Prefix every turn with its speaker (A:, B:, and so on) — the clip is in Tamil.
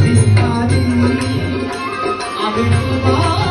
A: அவிழ்வாதி அவிழ்வாதி